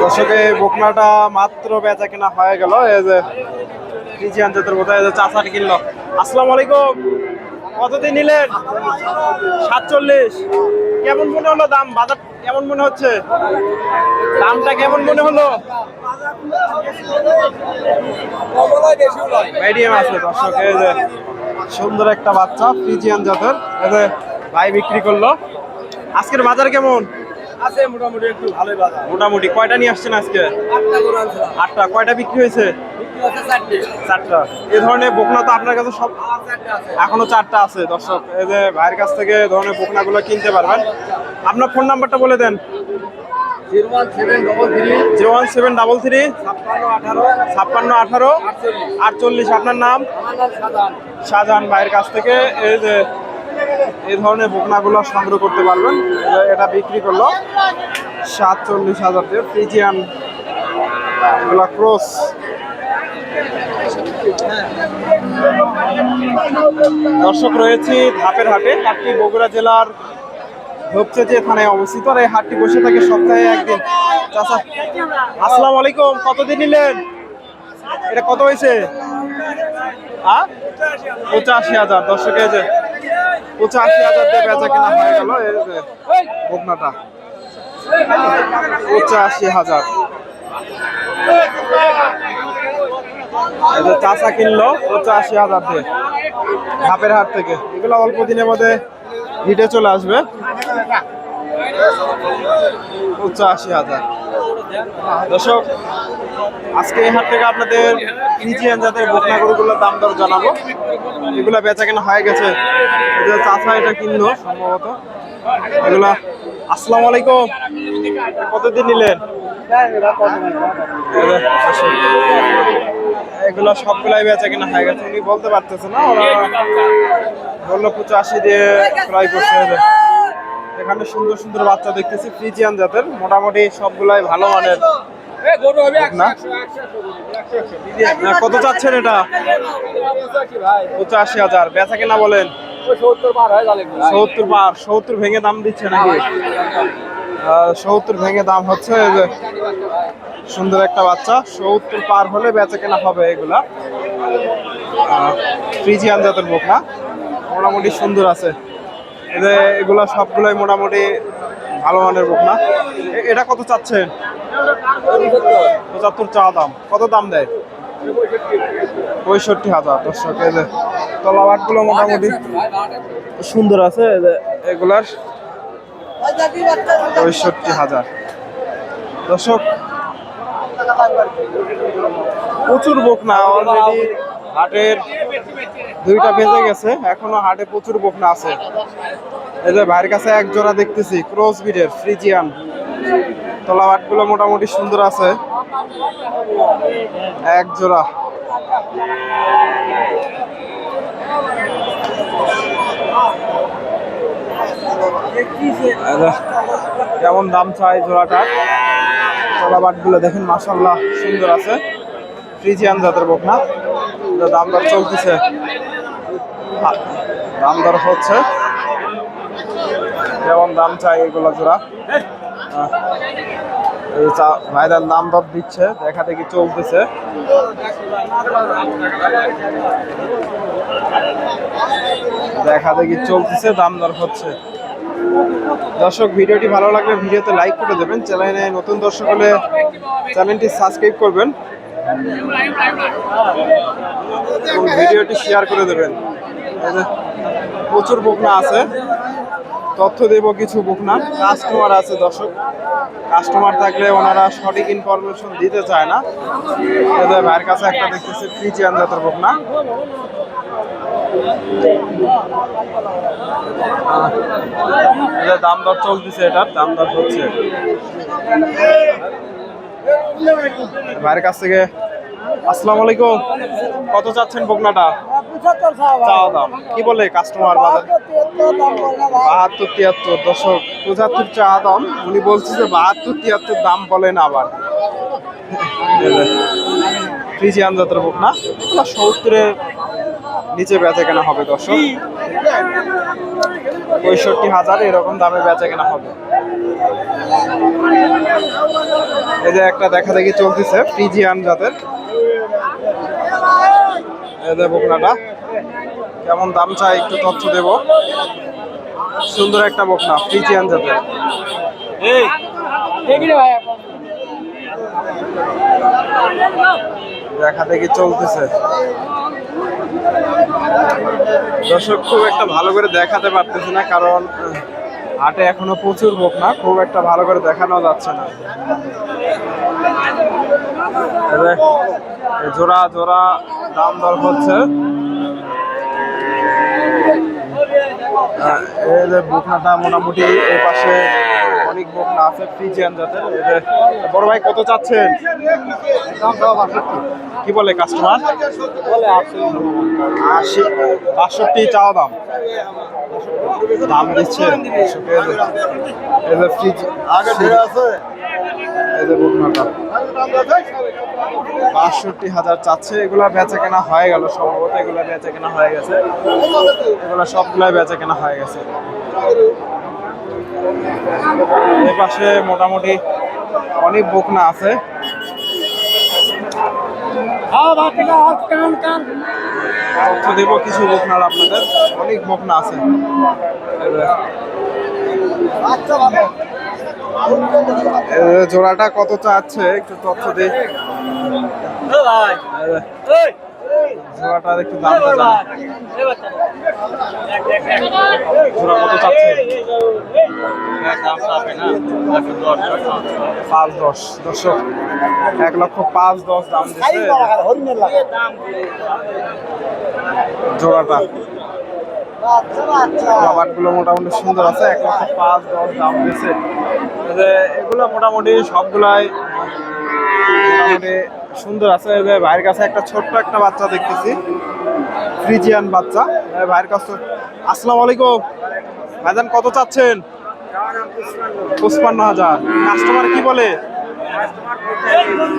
দর্শক এই বকনাটা মাত্র বেচা কেনা হয়ে গেল। এই যে ফ্রিজিয়ান জাতের বোধহয় চাষাটি কিনলো। আসসালামু আলাইকুম। কতদিন নিলেন? সাতচল্লিশ। কেমন মনে হলো দাম? বাজার কেমন মনে হচ্ছে? দামটা কেমন মনে হলো? মিডিয়াম আছে দর্শক, এই যে সুন্দর একটা বাচ্চা ফ্রিজিয়ান জাতের, এই যে ভাই বিক্রি করল। আজকের বাজার কেমন? আছে মোটামুটি একটু ভালোই বাজার। মোটামুটি কয়টা নিয়ে আসছেন আজকে? আটটা করে আনছিলাম। আটটা কয়টা বিক্রি হয়েছে? চারটে। এই ধরনের বকনা তো আপনার কাছে সব আর এখনও চারটা আছে। দর্শক এই যে ভাইয়ের কাছ থেকে ধরনের বকনাগুলো কিনতে পারবেন। আপনার ফোন নাম্বারটা বলে দেন। Zero one seven double three ছাপ্পান্ন আঠারো আটচল্লিশ। আপনার নাম? শাহজাহান ভাইয়ের কাছ থেকে এই যে এই ধরনের বকনাগুলো সংগ্রহ করতে পারবেন। এটা বিক্রি করল সাতচল্লিশ হাজার দিয়ে ফ্রিজিয়ান ক্রস দর্শক রয়েছে ধাপের হাটে। হাটটি বগুড়া জেলার ধূপচেচি থানায় অবস্থিত। আর এই হাটটি বসে থাকে সপ্তাহে একদিন। চাচা, আসসালামু আলাইকুম। কতদিন নিলেন? এটা কত হয়েছে? হ্যাঁ পঁচাশি হাজার। দর্শক যে পঁচাশি হাজার দিয়ে বেচা কেনা হয়ে গেল বকনাটা পঁচাশি হাজার। চাষা কিনলো পঁচাশি হাজার দিয়ে। ধাপের হাট থেকে। এগুলো অল্প দিনের মধ্যে হিটে চলে আসবে। পঁচাশি হাজার। দর্শক আজকে এই থেকে আপনাদের ফ্রিজিয়ান জাতের বকনা গরুগুলোর দাম দর জানাব। এগুলা বেচা কেনা হয়ে গেছে। চাষা এটা কিনলো সম্ভবত। এগুলা, আসসালামু আলাইকুম। কতদিন নিলেন? এগুলো সবগুলাই বেচা কেনা হয়ে গেছে। উনি বলতে পারতেছে না, ওরা বলল পঁচাশি দিয়ে ক্রয় করছে। এখানে সুন্দর সুন্দর বাচ্চা দেখতেছি, ফ্রিজিয়ান জাতের। মোটামুটি সবগুলাই ভালো মানের। না? না, কত চাচ্ছেন এটা? পঁচাশি হাজার। বেচা কেনা বলেন? সত্তর পার সত্তর ভেঙে দাম দিচ্ছে নাকি? সত্তর ভেঙে দাম হচ্ছে সুন্দর একটা বাচ্চা। সত্তর পার হলে বেচা কেনা হবে এগুলা। ফ্রিজিয়ান জাতের বোকা মোটামুটি সুন্দর আছে। এগুলা সবগুলোই মোটামুটি ভালো মানের বোকা এটা কত চাচ্ছেন? পঁচাত্তর চা দাম। কত দাম দেয়? পঁয়ষট্টি হাজার, দর্শক, এই যে তলাবাটগুলো মোটামুটি সুন্দর আছে এগুলার পঁয়ষট্টি হাজার। দর্শক, প্রচুর বকনা অলরেডি হাটের দুইটা বেজে গেছে, এখনও হাটে প্রচুর বকনা আছে। এই যে ভাইয়ের কাছে এক জোড়া দেখতেছি ক্রস বিডের ফ্রিজিয়ান তলাবাটগুলো মোটামুটি সুন্দর আছে। এক জোড়া। কেমন দাম চাই জোড়াটা তলাবাটগুলো দেখেন মাসাল্লাহ সুন্দর আছে। ফ্রিজিয়ান জাতের বকনা। দাম দর চলতেছে। দাম দর হচ্ছে। কেমন দাম চাই এগুলো জোড়া? এই দাম দর দিচ্ছে, দেখা দেখি চলতেছে। দেখা দেখি চলতেছে, দাম দর হচ্ছে। দর্শক, ভিডিওটি ভালো লাগলে ভিডিওতে লাইক করে দেবেন। চ্যানেলে নতুন দর্শক হলে চ্যানেলটি সাবস্ক্রাইব করবেন। এবং ভিডিওটি শেয়ার করে দেবেন। প্রচুর বকনা আছে। তথ্য দেব কিছু বুক না। কাস্টমার আছে দর্শক। কাস্টমার থাকলে ওনারা সঠিক ইনফরমেশন দিতে চায় না। এদের ভাইয়ের কাছে একটা দেখতেছি ফ্রিজিয়ান জাতের বকনা এদের দাম দর চলতেছে এটার, দাম দর হচ্ছে। ভাইয়ের কাছ থেকে, আসসালামু আলাইকুম। কত চাচ্ছেন বকনাটা চা দাম। কি বলে কাস্টমার বাজার বাহাত্তর তিয়াত্তর দশক পঁচাত্তর চা দাম। উনি বলছে যে বাহাত্তর তিয়াত্তর দাম বলেন আবার। ফ্রিজিয়ান জাতের বকনা এগুলো সত্তরের নিচে বেচা কেনা হবে দর্শক। পঁয়ষট্টি হাজার এরকম দামে বেচা কেনা হবে। এই যে একটা দেখা দেখি চলতেছে ফ্রিজিয়ান জাতের। এই যে বকনাটা। কেমন দাম চাই একটু তথ্য দেব। সুন্দর একটা বকনা ফ্রিজিয়ান জাতের দেখা দেখি চলতেছে। দর্শক খুব একটা ভালো করে দেখাতে পারতেছে না কারণ হাটে এখনও প্রচুর বোক না খুব একটা ভালো করে দেখানো যাচ্ছে না। জোড়া জোড়া দাম দর হচ্ছে। এই যে বোকনাটা মোটামুটি এই পাশে অনেক বোকনা আছে ফ্রিজিয়ান জাতের। এই যে, বড় ভাই কত চাচ্ছেন? কি বলে কাস্টমার আশি বাষট্টি চাওয়া দাম। দাম দিচ্ছে। এই যে ফ্রিজ আগে আছে। এই যে বকনাটা। বাষট্টি হাজার চাচ্ছে। এগুলা বেচা কেনা হয়ে গেল সম্ভবত এগুলা বেচা কেনা হয়ে গেছে। এগুলা সবগুলাই বেচা কেনা হয়ে গেছে। এই পাশে মোটামুটি অনেক বকনা আছে। তথ্য দেবো কিছু বকনার আপনাদের। অনেক বকনা আছে। যে জোড়াটা কত চাচ্ছে? একটু তথ্য জোড়াটার একটু জানি। জোড়া কত চাচ্ছে? পাঁচ দশ। এক লক্ষ পাঁচ দশ দাম জোড়াটা। খাবারগুলো মোটামুটি সুন্দর আছে মোটামুটি সুন্দর আছে। ভাইয়ের কাছে একটা ছোট্ট একটা বাচ্চা দেখতেছি, ফ্রিজিয়ান বাচ্চা। ভাইয়ের কাছে আসসালামু আলাইকুম। ভাইজান, কত চাচ্ছেন? পঁচপান্ন হাজার। কাস্টমার কি বলে?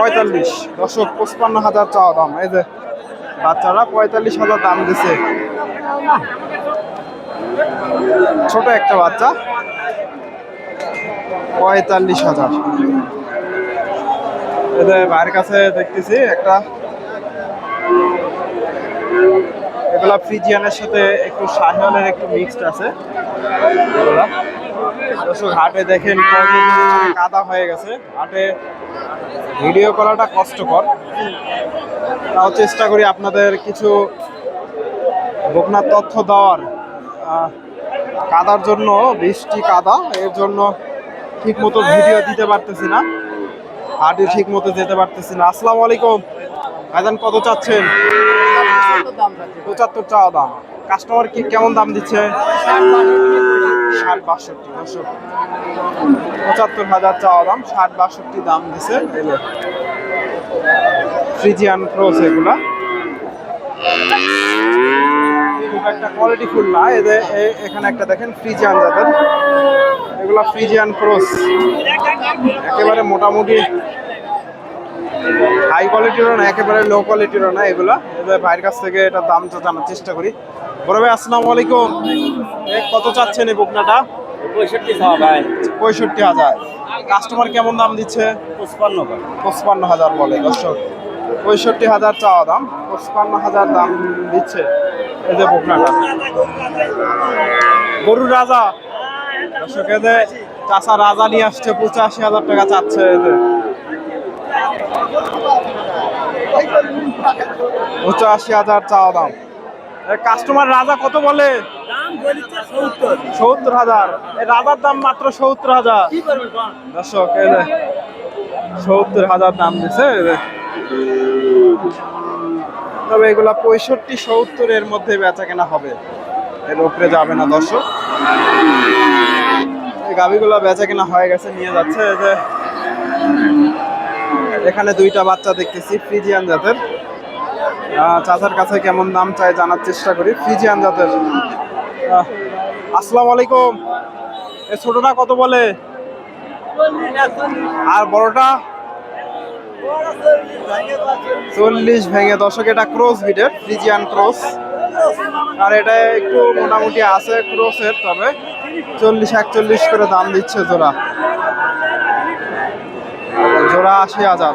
পঁয়তাল্লিশ। দর্শক, পঁচপান্ন হাজার চাওয়া দাম। এই যে বাচ্চারা পঁয়তাল্লিশ হাজার দাম দিছে। ছোট একটা বাচ্চা। পঁয়তাল্লিশ হাজার। এদের ভাইয়ের কাছে দেখতেছি একটা। এগুলা ফ্রিজিয়ানের সাথে একটু শাহিওয়ালের একটু মিক্সড আছে। হাটে দেখেন কাদা হয়ে গেছে। হাটে ভিডিও করাটা কষ্টকর। তাও চেষ্টা করি আপনাদের কিছু বকনার তথ্য দেওয়ার। কাদার জন্য, বৃষ্টি, কাদা, এর জন্য ঠিক মতো ভিডিও দিতে পারতেছি না। হাটে ঠিক মতো যেতে পারতেছি না। আসসালামু আলাইকুম। ভাইজান, কত চাচ্ছেন? পঁচাত্তর চাওয়া দাম। কাস্টমার কি কেমন দাম দিচ্ছে? ষাট বাষট্টি পঁচাত্তর হাজার চাওয়া দাম, ষাট বাষট্টি দাম দিছে। ফ্রিজিয়ান ক্রস এগুলা। খুব একটা কোয়ালিটি ফুল না। এদের এ- এখানে একটা দেখেন ফ্রিজিয়ান জাতের। এগুলা ফ্রিজিয়ান ক্রস একেবারে মোটামুটি হাই কোয়ালিটিরও না একেবারে লো কোয়ালিটিরও না এগুলা। এদের ভাইয়ের কাছ থেকে এটা দামটা জানার চেষ্টা করি। বড় ভাই আসসালামু আলাইকুম। কত চাচ্ছেন এই বুকনাটা? পঁয়ষট্টি পঁয়ষট্টি হাজার। কাস্টমার কেমন দাম দিচ্ছে? পঁচপান্ন পঁচপান্ন হাজার বলে দর্শক। পঁয়ষট্টি হাজার চাওয়া দাম পঁচপান্ন হাজার দাম দিচ্ছে এই যে বকনাটা। গরুর রাজা। দর্শক এদের চাষা রাজা নিয়ে আসছে পঁচাশি হাজার টাকা চাচ্ছে এদের পঁচাশি হাজার চাওয়া দাম। কাস্টমার রাজা কত বলে? সত্তর হাজার। রাজার দাম মাত্র সত্তর হাজার। দর্শক সত্তর হাজার দাম দিছে তবে এগুলা পঁয়ষট্টি সত্তর এর মধ্যে বেচা কেনা হবে। এর উপরে যাবে না দর্শক। গাভিগুলো বেচা কেনা হয়ে গেছে, নিয়ে যাচ্ছে যে। এখানে দুইটা বাচ্চা দেখতেছি, ফ্রিজিয়ান জাতের। চাচার কাছে কেমন দাম চাই জানার চেষ্টা করি। ফ্রিজিয়ান জাতের আসসালামু আলাইকুম এ ছোটটা কত বলে? আর বড়টা? চল্লিশ ভেঙে দশক, এটা ক্রস বিটের, ফ্রিজিয়ান ক্রস। আর এটা একটু মোটামুটি আছে ক্রসের, তবে চল্লিশ, একচল্লিশ করে দাম দিচ্ছে জোড়া। জোড়া আশি হাজার।